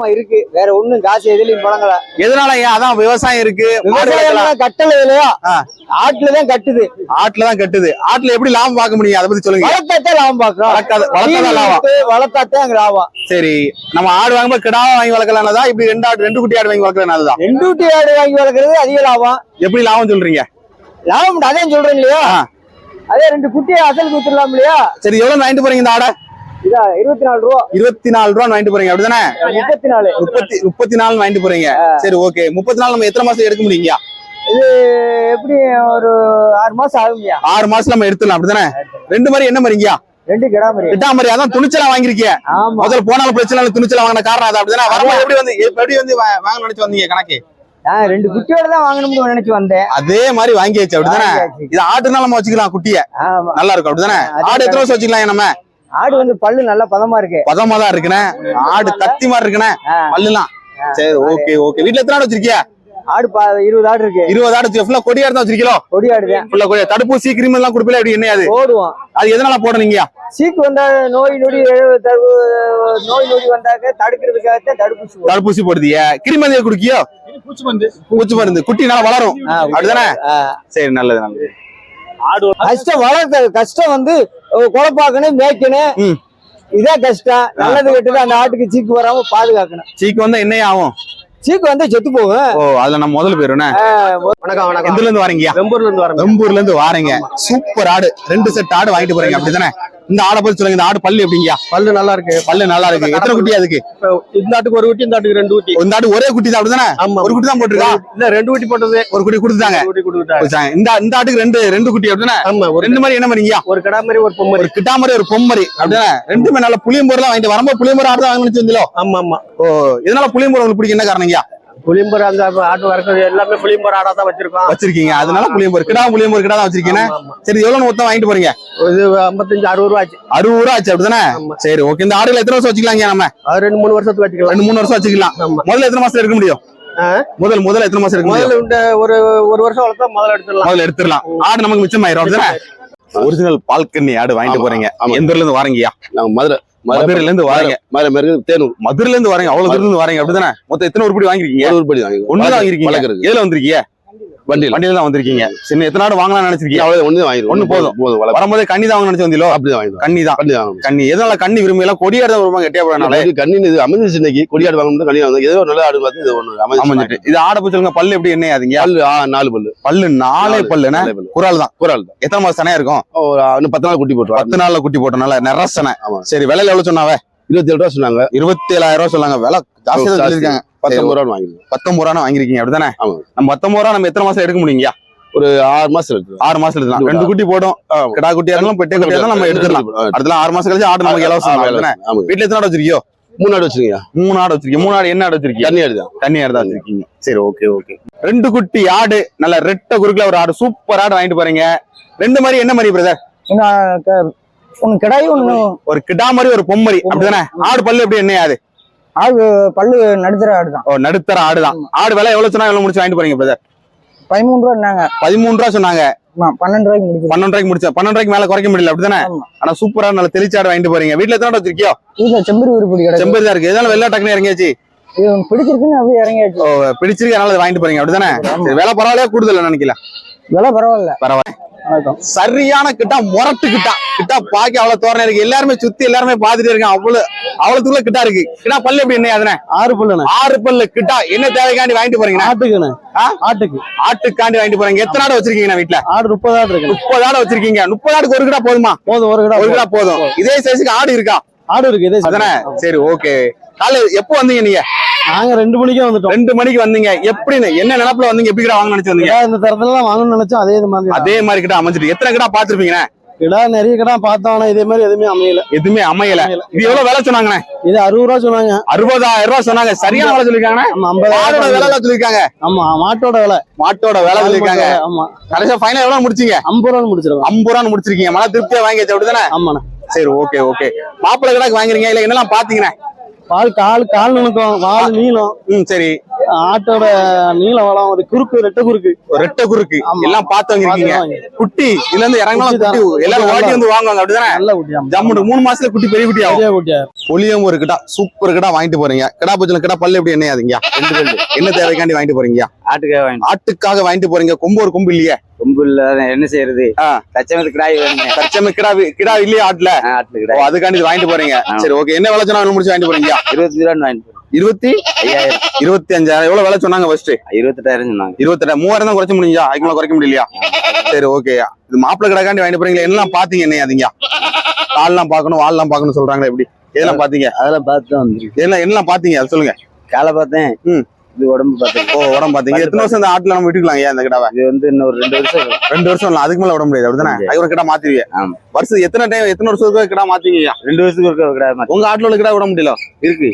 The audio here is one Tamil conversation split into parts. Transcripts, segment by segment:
ஆமா இருக்கு. வேற ஒண்ணும் காசு எதுலயும் பழங்கல. எதனால ஏன் அதான் விவசாயம் இருக்கு. கட்டல இல்லையா. ஆட்டுலதான் கட்டுது. ஆட்டுல தான் கட்டுது. ஆட்டுல எப்படி லாபம் பார்க்க முடியும்? அதை பத்தி சொல்லுங்க வளர்த்தாத்தான் லாபம் பாக்குறோம் வளர்த்தாதான் லாபம். வளர்த்தாத்தான் அங்க லாபம். சரி. நம்ம ஆடு வாங்கும்போது கிடாவா வாங்கி வளர்க்கலாம்னதா இப்படி ரெண்டு ஆடு ரெண்டு குட்டி ஆடு வாங்கி வளர்க்கலாம் ரெண்டு குட்டி ஆடு வாங்கி வளர்க்கறது அதிக லாபம். எப்படி லாபம் சொல்றீங்க? லாபம் அதே சொல்றேன் இல்லையா. அதே ரெண்டு குட்டியை அசல் குத்துடலாம் இல்லையா? சரி எவ்வளவு வாங்கிட்டு போறீங்க இந்த ஆடை? இருபத்தி நாலு ரூபா. இருபத்தி நாலு ரூபா வாங்கிட்டு போறீங்க அப்படிதானே? முப்பத்தி நாலு முப்பத்தி முப்பத்தி நாலு வாங்கிட்டு போறீங்க. சரி ஓகே. முப்பத்தி நாலு நம்ம எத்தனை மாசம் எடுக்க முடியுங்க இது எப்படி ஒரு ஆறு மாசம் ஆறு மாசம் நம்ம எடுத்துடலாம் அப்படிதானே? ரெண்டு மாதிரி என்ன மாதிரிங்கயா ரெண்டு அதான் துணிச்சலா வாங்கிருக்கீங்க முதல்ல போனாலும் பிரச்சனை இல்லை துணிச்சலா வாங்கின காரணம் அது அப்படிதானே? வரும்போது எப்படி வந்து எப்படி வந்து வாங்க நினைச்சு வந்தீங்க கணக்கு? ரெண்டு குட்டியோட தான் வாங்கணும்னு நினைச்சு வந்தேன். அதே மாதிரி வாங்கியாச்சு அப்படிதானே. இது ஆட்டுனால நம்ம வச்சுக்கலாம் குட்டிய. நல்லா இருக்கும் அப்படிதானே? ஆடு எத்தனை வருஷம் வச்சுக்கலாம் நம்ம? ஆடு வந்து பல்லு நல்லா பதமா இருக்கு. பதமா தான் இருக்குண்ணே. ஆடு கத்தி மாதிரி இருக்குண்ணே. பல்லுலாம். சரி ஓகே ஓகே. வீட்டுல எத்தனை ஆடு வச்சிருக்கியா? ஆடு பா- இருபது ஆடு இருக்கு. இருபது ஆடு ஃபுல்லா கொடி ஆடு தான் கொடி ஆடுதான் ஃபுல்லா கொடி தடுப்பூசி கிருமி எல்லாம் கொடுப்பீல எப்படி என்ன அது? போடுவோம். அது எதனால சீக்கு வந்தா நோய் நொடி தடுப்பு நோய் நொடி வந்தாக்க தடுப்பூசி. தடுப்பூசி போடுதிய? கிருமி மருந்து குடிக்கியோ? பூச்சி மருந்து. குட்டி நல்லா வளரும். அப்படிதானே. சரி நல்லது நல்லது. ஆடு கஷ்டம் வளர்க்க கஷ்டம் வந்து குழப்பாக்கணும் மேய்க்கணும். ம். இதான் கஷ்டம். நல்லது கெட்டது அந்த ஆட்டுக்கு சீக்கு வராம பாதுகாக்கணும். சீக்கு வந்தா என்ன ஆகும்? சீக்கு வந்து செத்து போகும் ஓ அதுல நம்ம முதல்ல போயிருண்ணே வணக்கம் வணக்கம். எந்துல இருந்து வாரீங்க? வெம்பூர்ல இருந்து வரேன். வெம்பூர்ல இருந்து வாரீங்க. சூப்பர் ஆடு. ரெண்டு செட் ஆடு வாங்கிட்டு போறீங்க. அப்படிதானே? இந்த ஆடை பத்தி சொல்லுங்க இந்த ஆடு பல்லு எப்படிங்க பல்லு நல்லா இருக்கு. பல்லு நல்லா இருக்கு. எத்தனை குட்டி அதுக்கு? இப்ப இந்த ஆட்டுக்கு ஒரு குட்டி இந்த ஆட்டுக்கு ரெண்டு குட்டி. இந்த ஆடு ஒரே குட்டி தான் அப்படிதானே? ஆமா ஒரு குட்டி தான் போட்டிருக்கா? இல்ல ரெண்டு குட்டி போட்டது. ஒரு குட்டி கொடுத்தாங்க ஒரு குட்டி கொடுத்துட்டாங்க. இந்த இந்த ஆட்டுக்கு ரெண்டு ரெண்டு குட்டி அப்படிதானே? ஆமா ஒரு ரெண்டு மாதிரி என்ன மாதிரிங்கயா ஒரு கடா மாதிரி ஒரு பொம்மரி. ஒரு கிட்டா மாதிரி ஒரு பொம்மரி அப்படிதானே? ரெண்டுமே நல்ல புளியம்பூர்லாம் வாங்கிட்டு வரும்போது புளியம்பூர் ஆடு தான் வாங்கி வந்தீங்களோ ஆமா ஆமா. ஓ இதனால புளியம்பூர் உங்களுக்கு பிடிக்கும் என்ன காரணங்கயா புளியம்பர் அந்த ஆட்டு வளர்க்கறது எல்லாமே புளியம்பர் ஆடா தான் வச்சிருக்கோம். வச்சிருக்கீங்க. அதனால புளியம்பூர் கிடா புளியம்பூர் கிடா தான் வச்சிருக்கீங்க. சரி எவ்வளவு மொத்தம் வாங்கிட்டு போறீங்க? இது ஐம்பத்தஞ்சு அறுபது ரூபா ஆச்சு. அறுபது ரூபா ஆச்சு அப்படிதானே. சரி ஓகே. இந்த ஆடுகள் எத்தனை வருஷம் வச்சுக்கலாங்க நம்ம? அது ரெண்டு மூணு வருஷத்துக்கு வச்சுக்கலாம். ரெண்டு மூணு வருஷம் வச்சுக்கலாம். முதல்ல எத்தனை மாசம் எடுக்க முடியும்? முதல் முதல்ல எத்தனை மாசம் எடுக்க முடியும்? முதல்ல இந்த ஒரு ஒரு வருஷம் வளர்த்தா முதல்ல எடுத்துடலாம். முதல்ல எடுத்துடலாம். ஆடு நமக்கு மிச்சம் ஆயிரும் அப்படிதானே ஒரிஜினல் பால்கன்னி ஆடு வாங்கிட்டு போறீங்க. எந்த ஊர்ல இருந்து வாரீங்கயா நாங்க மதுரை மதுரையில இருந்து வாரீங்க. மதுரை மதுரை தேனூர். மதுரையில இருந்து வாரீங்க அவ்வளவு இருந்து வாரீங்க அப்படிதானே மொத்தம் எத்தனை உருப்படி வாங்கிருக்கீங்க ஒரு உருப்படி வாங்கி ஒண்ணுதான் வாங்கிருக்கீங்க எதுல வந்திருக்கீங்க? வண்டியில. வண்டியில தான் வந்திருக்கீங்க. சரி எத்தனை ஆடு வாங்கலாம்னு நினைச்சிருக்கீங்க அவ்வளவு ஒண்ணு வாங்கிடும் ஒண்ணு போதும். போதும் வரும்போதே கண்ணி தான் வாங்க நினைச்சு வந்தீங்களோ அப்படிதான் வாங்கிடும் கண்ணி தான். கண்ணி வாங்கணும். கண்ணி. எதனால கண்ணி விரும்பி? எல்லாம் கொடியாடு தான் வருவாங்க கெட்டியா போறனால கண்ணின்னு இது அமைஞ்சிச்சு இன்னைக்கு. கொடியாடு வாங்கணும் கண்ணி வாங்கணும். ஏதோ நல்ல ஆடு பார்த்து இது ஒண்ணு அமைஞ்சிட்டு. இது ஆடை போய் சொல்லுங்க பல்லு எப்படி என்ன ஆகுதுங்க பல்லு நாலு பல்லு. பல்லு நாலே பல்லு குரால் தான். குரால் தான். எத்தனை மாசம் சனையா இருக்கும்? ஒரு பத்து நாள் குட்டி போட்டுருவாங்க. பத்து நாள்ல குட்டி போட்டனால நிறசனை. ஆமா. சரி விலையில எவ்வளவு சொன்னாவ இருபத்தி ஏழு ரூபா சொன்னாங்க. இருபத்தி ஏழாயிரம் ரூபாய் சொன்னாங்க. விலை ஜாஸ்தி தான் ஜாஸ்தி. சொல்லியிருக்காங்க. பத்தொன்பது ரூபா வாங்கிடுவோம் பத்தொன்பது ரூபா வாங்கிருக்கீங்க அப்படிதானே ஆமா. நம்ம பத்தொன்பது ரூபா நம்ம எத்தனை மாசம் எடுக்க முடியுங்க? ஒரு ஆறு மாசம் இருக்கு ஆறு மாசம் எடுக்கலாம் ரெண்டு குட்டி போடும். கிடா குட்டியா இருந்தாலும் பெட்டை குட்டியா இருந்தாலும் நம்ம எடுத்துடலாம் அடுத்த ஆறு மாசம் கழிச்சு ஆடு நமக்கு இலவசம் தான், அப்படிதானே? ஆமா. வீட்டுல எத்தனை ஆடு வச்சிருக்கியோ? மூணு ஆடு வச்சிருக்கீங்க. மூணு ஆடு வச்சிருக்கீங்க. மூணு ஆடு என்ன ஆடு வச்சிருக்கீங்க? தண்ணி ஆடு தான். தண்ணி ஆடு தான் வச்சிருக்கீங்க. சரி ஓகே ஓகே. ரெண்டு குட்டி ஆடு நல்ல ரெட்ட குறுக்குல ஒரு ஆடு சூப்பர் ஆடு வாங்கிட்டு போறீங்க. ரெண்டு மாதிரி என்ன மாதிரி பிரதர்? ஒன்னு கிடாய் ஒண்ணு ஒரு கிடா மாதிரி ஒரு பொம்மரி. அப்படிதானே ஆடு பல்லு எப்படி என்ன ஆடு ஆடு பல்லு நடுத்தர ஆடு தான் ஓ நடுத்தர ஆடுதான். ஆடு விலை எவ்வளவு சொன்னா எவ்வளவு முடிச்சு வாங்கிட்டு போறீங்க பிரதர் பதிமூணு ரூபா இருந்தாங்க பதிமூணு ரூபா சொன்னாங்க. பன்னெண்டு ரூபாய்க்கு முடிச்சு. பன்னெண்டு ரூபாய்க்கு முடிச்சா பன்னெண்டு ரூபாய்க்கு மேல குறைக்க முடியல அப்படிதானே. ஆனா சூப்பரா நல்ல தெளிச்சாடு வாங்கிட்டு போறீங்க. வீட்டுல எத்தனை ஆடு வச்சிருக்கியோ? இதுல செம்பரி உருப்படி கிடையாது செம்பரி தான் இருக்கு. இதெல்லாம் வெள்ளா டக்குனு இறங்கியாச்சு? பிடிச்சிருக்குன்னு அப்படியே இறங்கியாச்சு. ஓ பிடிச்சிருக்கு அதனால வாங்கிட்டு போறீங்க அப்படிதானே விலை பரவாயில்லையா? கூடுதல் நினைக்கல? விலை பரவாயில்ல. பரவாயில்ல. சரியான கிட்டா முரட்டு கிட்டா. கிட்டா பாக்கி அவ்வளவு தோரணை இருக்கு. எல்லாருமே சுத்தி எல்லாருமே பாத்துட்டே இருக்காங்க. அவ்வளவு அவ்வளவுக்குள்ள கிட்டா இருக்கு. கிட்டா பல்லு எப்படி என்ன அதுனே ஆறு பல்லுண்ணே. ஆறு பல்லு கிட்டா. என்ன தேவைக்காண்டி வாங்கிட்டு போறீங்க ஆட்டுக்குண்ணே. ஆ? ஆட்டுக்கு. ஆட்டுக்காண்டி வாங்கிட்டு போறீங்க. எத்தனை ஆடு வச்சிருக்கீங்க வீட்டுல ஆடு முப்பது ஆடு இருக்கு முப்பது ஆடு வச்சிருக்கீங்க. முப்பது ஆடுக்கு ஒரு கிடா போதுமா? போதும் ஒரு கடா ஒரு கிடா போதும். இதே சைஸுக்கு ஆடு இருக்கா? ஆடு இருக்கு இதே சரி ஓகே காலைல எப்போ வந்தீங்க நீங்க? நாங்க ரெண்டு மணிக்கே வந்துட்டோம். ரெண்டு மணிக்கு வந்தீங்க. எப்படின்னு? என்ன நினப்புல வந்தீங்க? எப்படி கிடா வாங்க நினைச்சு வந்தீங்க? இந்த தரத்துல தான் வாங்கணும்னு நினைச்சோம்? அதே மாதிரி அதே மாதிரி கிட்ட அமைஞ்சிட்டு. எத்தனை கிடா பாத்துருப்பீங்க கிடா நிறைய கிடா பார்த்தோம். ஆனா இதே மாதிரி எதுவுமே அமையல. எதுவுமே அமையல. இது எவ்வளவு விலை சொன்னாங்கண்ணே? இது அறுபது ரூபா சொன்னாங்க. அறுபதாயிரம் ரூபாய் சொன்னாங்க. சரியான விலை சொல்லிருக்காங்கண்ணே ஆமா மாடோட விலை சொல்லிருக்காங்க ஆமா மாட்டோட விலை. மாட்டோட விலை சொல்லிருக்காங்க ஆமா. கடைசியா ஃபைனல் எவ்வளவு முடிச்சீங்க? ஐம்பது ரூபா முடிச்சிருக்கோம். ஐம்பது ரூபான்னு முடிச்சிருக்கீங்க. மன திருப்தியா வாங்கியாச்சு அப்படிதானே ஆமாண்ணே. சரி ஓகே ஓகே மாப்பிள்ளை கிடாக்கு வாங்குறீங்க? இல்ல என்னெல்லாம் பாத்தீங்கண்ணே பால் கால் கால் நுணுக்கம் வால் நீளம். ம் சரி. ஆட்டோட நீள வளம் ஒரு குறுக்கு ரெட்டை குறுக்கு. ரெட்டை குறுக்கு. எல்லாம் பார்த்து வாங்கிருக்கீங்க குட்டி. இதுல இருந்து. குட்டி எல்லாரும் ஓட்டி வந்து வாங்குவாங்க. அப்படிதானே? நல்ல குட்டியா ஜம்முன்னு மூணு மாசத்துல குட்டி பெரிய குட்டி ஆகும். பெரிய குட்டியா புளியம் ஒரு கிடா சூப்பர் கிடா வாங்கிட்டு போறீங்க. கிடா பச்சல கிடா பல்லு எப்படி என்ன ஆகுதுங்க ரெண்டு என்ன தேவைக்காண்டி வாங்கிட்டு போறீங்க ஆட்டுக்காக வாங்கி ஆட்டுக்காக வாங்கிட்டு போறீங்க. கொம்பு ஒரு கொம்பு இல்லையே? கொம்பு இல்ல என்ன செய்யறது? ஆ. தச்சமத்து கிடாய் வேணுங்க தச்சமே கிடா கிடா இல்லையே ஆட்டுல? ஆ, ஆட்டுல ஓ, கிடாய் அதுக்காண்டி வாங்கிட்டு போறீங்க. சரி ஓகே. என்ன விலை சொன்னா முடிச்சு வாங்கிட்டு போறீங்க? இருபத்தி வாங்கிட்டு போறோம். இருபத்தி? ஐயாயிரம். இருபத்தி அஞ்சாயிரம் எவ்வளவு விலை சொன்னாங்க ஃபர்ஸ்ட் இருபத்தெட்டாயிரம் சொன்னாங்க. இருபத்தெட்டு மூவாயிரம் தான் குறைக்க முடிஞ்சா? அதுக்கு மேல குறைக்க முடியலையா? சரி ஓகே. இது மாப்பிள்ளை கடைக்காண்டி வாங்கிட்டு போறீங்களா? எல்லாம் பாத்தீங்க என்ன அதுங்க கால்லாம் பார்க்கணும் வால்லாம் பார்க்கணும் சொல்றாங்களா எப்படி? எதெல்லாம் பாத்தீங்க அதெல்லாம் பார்த்து தான் வந்துருக்கு எல்லாம் பாத்தீங்க அது சொல்லுங்க. காலை பார்த்தேன். ம். இது உடம்பு பார்த்தேன் ஓ உடம்பு பாத்தீங்க எத்தனை வருஷம் இந்த ஆட்டுல நம்ம விட்டுக்கலாம் ஏன் அந்த கிடாவை? இது வந்து இன்னொரு ரெண்டு வருஷம். ரெண்டு வருஷம் இல்ல அதுக்கு மேல விட முடியாது அப்படிதானே? அதுக்கு கிடா மாத்துவீங்க. வருஷம் எத்தனை டைம் எத்தனை வருஷத்துக்கு கிடா மாத்தீங்க ரெண்டு வருஷத்துக்கு ஒரு கிடாய் மாத்தி உங்க ஆட்டுல உள்ள கிடா விட முடியல. இருக்கு.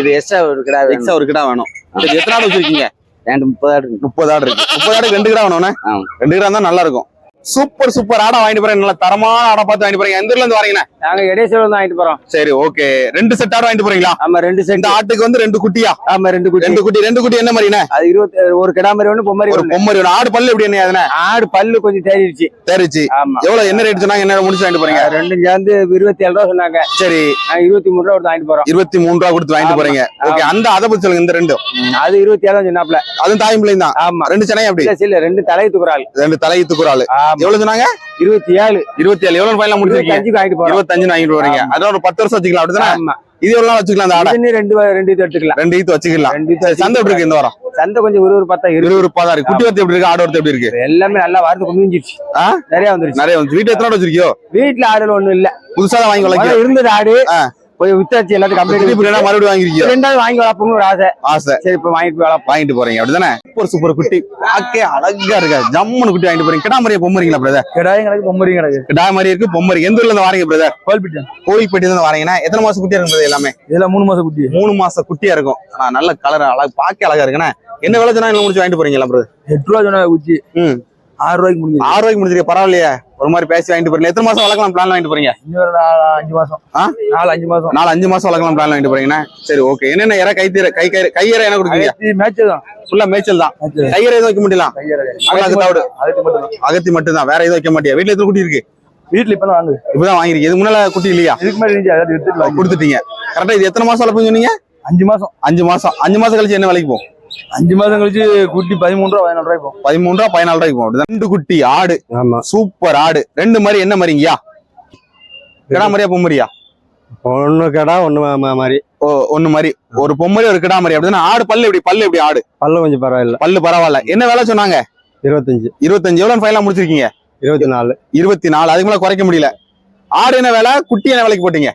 இது எக்ஸ்ட்ரா ஒரு வேணும். எக்ஸ்ட்ரா ஒரு கிடா வேணும். எத்தனை ஆடு வச்சிருக்கீங்க? ரெண்டு முப்பது ஆடு. முப்பது ஆடு இருக்கு. முப்பது ஆடுக்கு ரெண்டு கிடா ஆமா. ரெண்டு கிடா இருந்தா நல்லா இருக்கும். சூப்பர் சூப்பர் ஆடா வாங்கிட்டு போறேன். நல்ல தரமான ஆடா பார்த்து வாங்கிட்டு போறீங்க எந்த ஊர்ல இருந்து வரீங்கண்ணே நாங்க இடைச்சலம் தான் வாங்கிட்டு போறோம். சரி ஓகே ரெண்டு செட் ஆடு வாங்கிட்டு போறீங்களா? ஆமா ரெண்டு சென்ட் ஆட்டுக்கு வந்து ரெண்டு குட்டியா? ஆமா ரெண்டு குட்டி. ரெண்டு குட்டி ரெண்டு குட்டி என்ன மாதிரிண்ணே அது இருபத்தி ஒரு கிடா மாதிரி ஒண்ணு பொம்மரி ஒரு பொம்மரி ஒண்ணு. ஆடு பல்லு எப்படி என்ன அதுனே? ஆடு பல்லு கொஞ்சம் தேறிடுச்சு. தெரிச்சு ஆமா. எவ்வளவு என்ன ரேட் சொன்னாங்க? என்ன முடிச்சு வாங்கிட்டு போறீங்க? அது ரெண்டும் சேர்ந்து இருபத்தி ஏழு ரூபா சொன்னாங்க. சரி. இருபத்தி மூணு ரூபா கொடுத்து வாங்கிட்டு போறோம். இருபத்தி மூணு ரூபா கொடுத்து வாங்கிட்டு. போறீங்க. ஓகே அந்த அதை பத்தி சொல்லுங்க இந்த ரெண்டும். அது இருபத்தி ஏழு சொன்னாப்ல அதுவும் தாயும் பிள்ளையும் தான். ஆமா. ரெண்டு சென்னை அப்படி? ரெண்டு தலையை துக்குறாள் ரெண்டு தலையை துக்குறாள் எவ்வளவு சொன்னாங்க? இருபத்தி ஏழு இருபத்தி ஏழு எவ்வளவு ஃபைனல் முடிச்சிருக்கீங்க அஞ்சுக்கு வாங்கிட்டு இருபத்தஞ்சு வாங்கிட்டு வரீங்க அதான் ஒரு பத்து வருஷம் வச்சுக்கலாம் அப்படிதானே இது எவ்வளவு நாள் வச்சுக்கலாம் அந்த ஆடை. ரெண்டு ரெண்டு இது எடுத்துக்கலாம். ரெண்டு வச்சுக்கலாம். சந்தை எப்படி இருக்கு இந்த வாரம்? சந்தை கொஞ்சம் இருக்கு. இருபது தான் இருக்கு. குட்டி எப்படி இருக்கு? ஆடு எப்படி இருக்கு? எல்லாமே நல்லா வாரத்து குமிஞ்சிருச்சு? நிறைய வந்துருச்சு. நிறைய வந்து வீட்டு எத்தனை ஆடு வச்சிருக்கியோ? வீட்டுல ஆடுல ஒண்ணும் இல்ல. புதுசா வாங்கி இருந்தது ஆடு. போய் வித்தாச்சு எல்லாத்தையும் கம்ப்ளீட் மறுபடியும் வாங்கிருக்கியோ? ரெண்டாவது வாங்கி வளர்ப்போம்னு ஒரு ஆசை. ஆசை. சரி இப்ப வாங்கிட்டு போய் வாங்கிட்டு போறீங்க அப்படிதானே? சூப்பர் சூப்பர் குட்டி. பாக்கே அழகா இருக்கா? ஜம்முன்னு குட்டி வாங்கிட்டு போறீங்க. கிடா மாதிரியே பொம்மரிங்களா பிரதர் கிடாயும் கிடக்கு பொம்மரியும் கிடக்கு கிடா மாதிரி இருக்கு பொம்மரி எந்த ஊர்ல இருந்து வாரீங்க பிரதர் கோல்பிட்டு கோயில்பேட்டி இருந்து வாரீங்கன்னா எத்தனை மாசம் குட்டியா இருக்குது எல்லாமே? இதுல மூணு மாசம் குட்டி. மூணு மாசம் குட்டியா இருக்கும். ஆனா நல்ல கலர் அழகு பாக்க அழகா இருக்குண்ணே. என்ன விலை சொன்னா முடிச்சு வாங்கிட்டு போறீங்களா பிரதர் எட்டு ரூபா சொன்னா குச்சி ஆறு ரூபாய்க்கு முடிஞ்சு ஆறு ரூபாய்க்கு முடிச்சிருக்க பரவாயில்லையே. ஒரு மாதிரி பேசி வாங்கிட்டு போறீங்க. எத்தனை மாசம் வளர்க்கலாம் பிளான் வாங்கிட்டு போறீங்க? நாலு அஞ்சு மாசம்? நாலு அஞ்சு மாசம். நாலு அஞ்சு மாசம் வளர்க்கலாம் பிளான் வாங்கிட்டு போறீங்கன்னா சரி ஓகே என்னென்ன இற கை தீர கை கை கையற என்ன கொடுக்குறீங்க? தான். ஃபுல்லா மேய்ச்சல் தான். கையற எதுவும் வைக்க முடியல அகத்தி மட்டும் தான். அகத்தி மட்டும் தான். வேற எதுவும் வைக்க மாட்டியா? வீட்டுல எத்தனை குட்டி இருக்கு? வீட்டுல இப்ப தான் வாங்குது. இப்பதான் வாங்கிருக்கீங்க இது முன்னால குட்டி இல்லையா? இதுக்கு எடுத்துட்டு கொடுத்துட்டீங்க. கரெக்டா இது எத்தனை மாசம் வளர்ப்புன்னு சொன்னீங்க? அஞ்சு மாசம். அஞ்சு மாசம். அஞ்சு மாசம் கழிச்சு என்ன விலைக்கு போகும்? அஞ்சு மாசம் கழிச்சு குட்டி பதிமூணு ரூபா பதினாலு ரூபாய் போகும் பதிமூணு ரூபா பதினாலு ரூபாய்க்கு போகும். ரெண்டு குட்டி ஆடு. ஆமா. சூப்பர் ஆடு. ரெண்டு மாதிரி என்ன மாதிரிங்கயா கிடா மாதிரியா பொம்மரியா ஒண்ணு கடா ஒண்ணு மாதிரி ஓ ஒண்ணு மாதிரி ஒரு பொம்மரி ஒரு கிடா மாதிரி அப்படின்னா ஆடு பல்லு எப்படி? பல்லு எப்படி ஆடு? பல்ல கொஞ்சம் பரவாயில்ல. பல்லு பரவாயில்ல. என்ன வேலை சொன்னாங்க? இருபத்தஞ்சு. இருபத்தஞ்சு. எவ்வளவு ஃபைனலா முடிச்சிருக்கீங்க? இருபத்தி நாலு இருபத்தி நாலு அதுக்கு மேல குறைக்க முடியல. ஆடு என்ன வேலை? குட்டி என்ன விலைக்கு போட்டீங்க?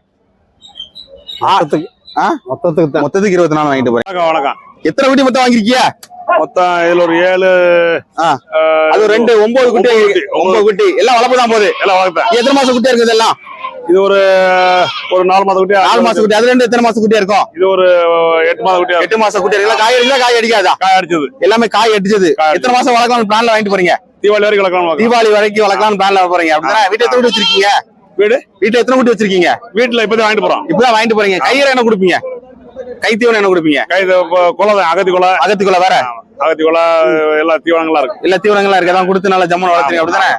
மொத்தத்துக்கு. ஆ? மொத்தத்துக்கு மொத்தத்துக்கு இருபத்தி நாலு வாங்கிட்டு போறேன் வணக்கம். எத்தனை குட்டி மொத்தம் வாங்கிருக்கியா மொத்தம் இதுல ஒரு ஏழு அது ரெண்டு ஒன்பது குட்டி ஒன்பது குட்டி, எல்லாம் வளர்ப்பு தான் போகுது. எல்லாம் வளர்த்தேன் எத்தனை மாசம் குட்டியா இருக்குது எல்லாம் இது ஒரு ஒரு நாலு மாத குட்டி நாலு மாசம் குட்டி. அது ரெண்டு எத்தனை மாசம் குட்டியா இருக்கும்? இது ஒரு எட்டு மாத குட்டி எட்டு மாசம் குட்டி இருக்கு காய் அடிக்கல காய் அடிக்காதா? காய் அடிச்சது. எல்லாமே காய் அடிச்சது. எத்தனை மாசம் வளர்க்கலாம் பிளான்ல வாங்கிட்டு போறீங்க? தீபாவளி வரைக்கும் வளர்க்கலாம் தீபாவளி வரைக்கும் வளர்க்கலாம் பிளான்ல போறீங்க. அப்படின்னா வீட்டுல எத்தனை வச்சிருக்கீங்க? வீடு? வீட்டுல எத்தனை குட்டி வச்சிருக்கீங்க? வீட்டுல இப்பதான் வாங்கிட்டு போறோம். இப்பதான் வாங்கிட்டு போறீங்க. கையில என்ன கொடுப்பீங்க? கைத்தீவனம் என்ன கொடுப்பீங்க? கை இது இப்போ குலை அகத்தி குலை வேற? அகத்தி குலை எல்லா தீவனங்களா இருக்கு. இல்ல தீவனங்களா இருக்கு. அதான் கொடுத்து நல்லா ஜம்மன் வளர்த்துறீங்க அப்படிதானே?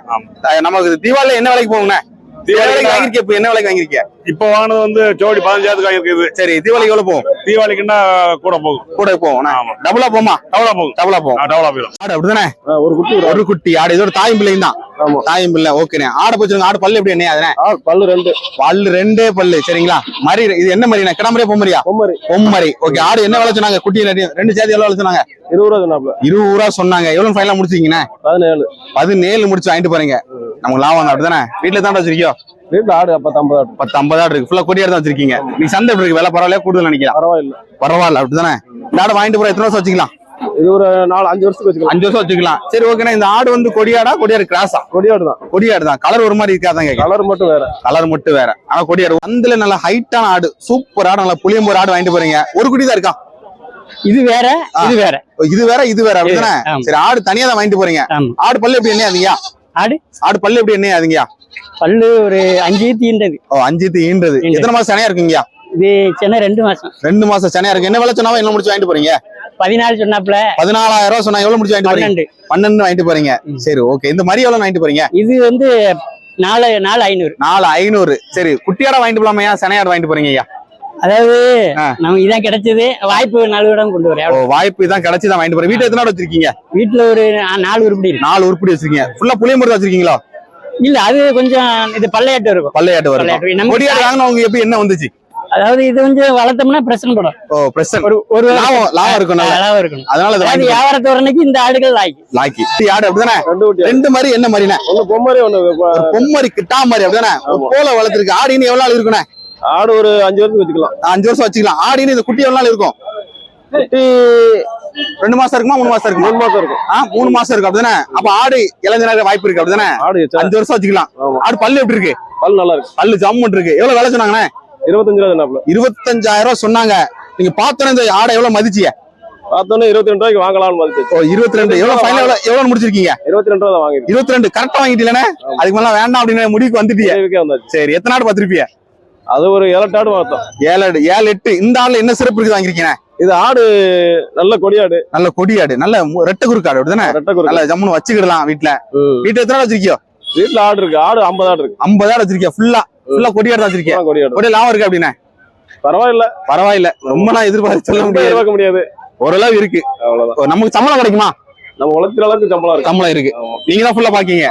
நமக்கு தீபாவளி என்ன விலைக்கு போகுங்கண்ணே தீபாவளி தீபாவளி வாங்கிருக்கீங்க இப்ப? என்ன விலைக்கு வாங்கிருக்கீங்க இப்போ வாங்கினது வந்து ஜோடி பதினஞ்சாயிரத்துக்கு வாங்கியிருக்குது. சரி தீபாவளிக்கு எவ்வளவு போகும்? தீபாவளிக்குன்னா கூட போகும். கூட போகும். டபுளா போமா டவுலா போகும். டபுளா போகும். டவுலா போயிடும். ஆடு அப்படிதானே? ஒரு குட்டி ஒரு குட்டி ஆடு. இதோட தாயும் பிள்ளையும் தான். தாயும் பிள்ளை ஓகேண்ணே ஆடை போச்சுருங்க. ஆடு பல்லு எப்படி என்ன பல்லு ரெண்டு. பல்லு ரெண்டே பல்லு. சரிங்களா? மரி இது என்ன மரியா கிடமரியா பொம்மரியா? பொம்மரி. பொம்மரி. ஓகே ஆடு என்ன விலை சொன்னாங்க? குட்டி ரெண்டு- சேர்த்து எவ்வளவு விலை சொன்னாங்க? இருபது ரூபா சொன்னாப்ல இருபது ரூபா சொன்னாங்க. எவ்வளவு ஃபைனலா முடிச்சிங்கண்ணே பதினேழு. பதினேழு முடிச்சு வாங்கிட்டு போறீங்க. நமக்கு லாபம் தான் அப்படிதானே? வீட்டுல தான் வச்சிருக்கியோ? வீட்டுல ஆடு அப்ப ஐம்பது ஆடு. பத்து ஐம்பது ஆடு இருக்கு. ஃபுல்லா கொடியாடு தான் வச்சிருக்கீங்க. நீ சந்தை எப்படி இருக்கு? விலை பரவாயில்ல கூடுதல் நினைக்கலாம் பரவாயில்ல. பரவாயில்ல. அப்படிதானே? இந்த ஆடு வாங்கிட்டு போற எத்தனை வருஷம் வச்சுக்கலாம்? இது ஒரு நாலு அஞ்சு வருஷத்துக்கு வச்சுக்கலாம். அஞ்சு வருஷம் வச்சுக்கலாம். சரி ஓகேண்ணா இந்த ஆடு வந்து கொடியாடா கொடியாடு கிராஸா? கொடியாடு தான். கொடியாடு தான். கலர் ஒரு மாதிரி இருக்காதான் கேட்க கலர் மட்டும் வேற. கலர் மட்டும் வேற. ஆனா கொடியாடு. வந்துல நல்ல ஹைட்டான ஆடு. சூப்பர் ஆடு. நல்ல புளியம்பூர் ஆடு வாங்கிட்டு போறீங்க. ஒரு குட்டி தான் இருக்கா? இது வேற இது வேற. இது வேற இது வேற. அப்படிதானே. சரி ஆடு தனியா தான் வாங்கிட்டு போறீங்க. ஆடு பல்லு எப்படி என்ன ஆகுதுங்கயா ஆடு? ஆடு பல்லு எப்படி என்ன ஆகுதுங்கயா பல்லு ஒரு அஞ்சு தீண்டது ஓ அஞ்சு ஈன்றது. ஈன்றது. எத்தனை மாசம் சனையா இருக்குங்கயா இது சின்ன ரெண்டு மாசம். ரெண்டு மாசம் சனையா இருக்கு. என்ன விலை சொன்னாலும் என்ன முடிச்சு வாங்கிட்டு போறீங்க? பதினாலு சொன்னாப்ல பதினாலாயிரம் ரூபாய் சொன்னா எவ்வளவு முடிச்சு வாங்கிட்டு போறீங்க? பன்னெண்டு. வாங்கிட்டு போறீங்க. சரி ஓகே இந்த மாதிரி எவ்வளவு வாங்கிட்டு போறீங்க? இது வந்து நாலு நாலு ஐநூறு. நாலு ஐநூறு. சரி குட்டியாட வாங்கிட்டு போலாமையா செனையாடு வாங்கிட்டு போறீங்க ஐயா? அதாவது. நமக்கு இதான் கிடைச்சது. வாய்ப்பு நழுவிடம் கொண்டு வரேன். வாய்ப்பு தான் கிடைச்சு தான் வாங்கிட்டு போறீங்க. வீட்டுல எத்தனை வச்சிருக்கீங்க? வீட்டுல ஒரு நாலு உருப்படி நாலு உருப்படி வச்சிருக்கீங்க. ஃபுல்லா புளியம்பருத்தி வச்சிருக்கீங்களா? இல்ல அது கொஞ்சம் இது இருக்கும் பல்லையாட்டு வரும். பல்லையாட்டு. நமக்கு கொடியாடு வாங்கினவங்க எப்படி என்ன வந்துச்சு? அதாவது இது கொஞ்சம் வளர்த்தோம்னா பிரச்சனை படும். ஓ பிரசன் ஒரு ஒரு லாபம் லாபம் இருக்கும். நல்லா அளவு இருக்கணும் அதனால வாங்கி வியாபாரத்து வரணைக்கு இந்த ஆடுகள் லாய்க்கு லாக்கி குட்டி ஆடு அப்படிதானே? ரெண்டு மாதிரி என்ன மாதிரினே ஒண்ணு பொம்மரி ஒண்ணு ஒரு பொம்மரி கிட்டா மாதிரி அப்படிதானே? ஒரு போல வளர்த்துருக்கு. ஆடு இன்னும் எவ்வளவு நாள் இருக்குண்ணே ஆடு ஒரு அஞ்சு வருஷத்துக்கு வச்சுக்கலாம். அஞ்சு வருஷம் வச்சுக்கலாம். ஆடு இன்னும் இந்த குட்டி எவ்வளவு நாள் இருக்கும்? குட்டி ரெண்டு மாசம் இருக்குமா மூணு மாசம் இருக்குமா? மூணு மாசம் இருக்கும். ஆ மூணு மாசம் இருக்கு அப்படிதானே? அப்ப ஆடு இளைஞராக வாய்ப்பு இருக்கு அப்படிதானே? ஆடு அஞ்சு வருஷம் வச்சுக்கலாம். ஆடு பல்லு எப்படி இருக்கு? பல் நல்லா இருக்கு. பல்லு ஜம்முன் இருக்கு. எவ்வளவு விலை சொன்னாங்கண்ணே? இருபத்தஞ்சாயிரம் ரூபாய் சொன்னாங்க. நீங்க பார்த்தோன்னே இந்த ஆடை எவ்வளவு மதிச்சிய பார்த்தோன்னே இருபத்தி ரெண்டு ரூபாய்க்கு வாங்கலாம்னு மதிச்சு. ஓ இருபத்தி ரெண்டு எவ்வளவு ஃபைனல் எவ்வளவு எவ்வளவு முடிச்சிருக்கீங்க? இருபத்தி ரெண்டு ரூபா வாங்கிருக்கேன் இருபத்தி ரெண்டு கரெக்டா வாங்கிட்டீங்களே அதுக்கு மேல வேண்டாம் அப்படின்னு முடிவுக்கு வந்துட்டீங்க. சரி எத்தனை ஆடு பார்த்திருப்பீங்க? அது ஒரு ஏழு ஆடு பார்த்தோம். ஏழு ஆடு ஏழு எட்டு. இந்த ஆடுல என்ன சிறப்பு இருக்குது வாங்கிருக்கீங்க இது ஆடு நல்ல கொடியாடு நல்ல கொடியாடு நல்ல ரெட்டை குறுக்காடு அப்படிதானே? ரெட்டை குறுக்கு. நல்ல ஜம்முன்னு வச்சுக்கிடலாம் வீட்டுல. வீட்டுல எத்தனை ஆடு வச்சிருக்கியோ? வீட்டுல ஆடு இருக்கு. ஆடு ஐம்பது ஆடு இருக்கு. ஐம்பது ஆடு வச்சிருக்கியா? ஃபுல்லா ஃபுல்லா கொடியாடு ஆ, கொடியாடு கொடி லாபம் இருக்கு அப்படின்னா? பரவாயில்ல. பரவாயில்ல. ரொம்ப நான் எதிர்பார்த்து சொல்ல முடியாது. எதிர்பார்க்க முடியாது. ஓரளவு இருக்கு. அவ்வளவுதான். நமக்கு சம்பளம் கிடைக்குமா? நம்ம உழைக்கிற அளவுக்கு சம்பளம் இருக்கு. சம்பளம் இருக்கு. நீங்க தான் ஃபுல்லா பாக்கீங்க.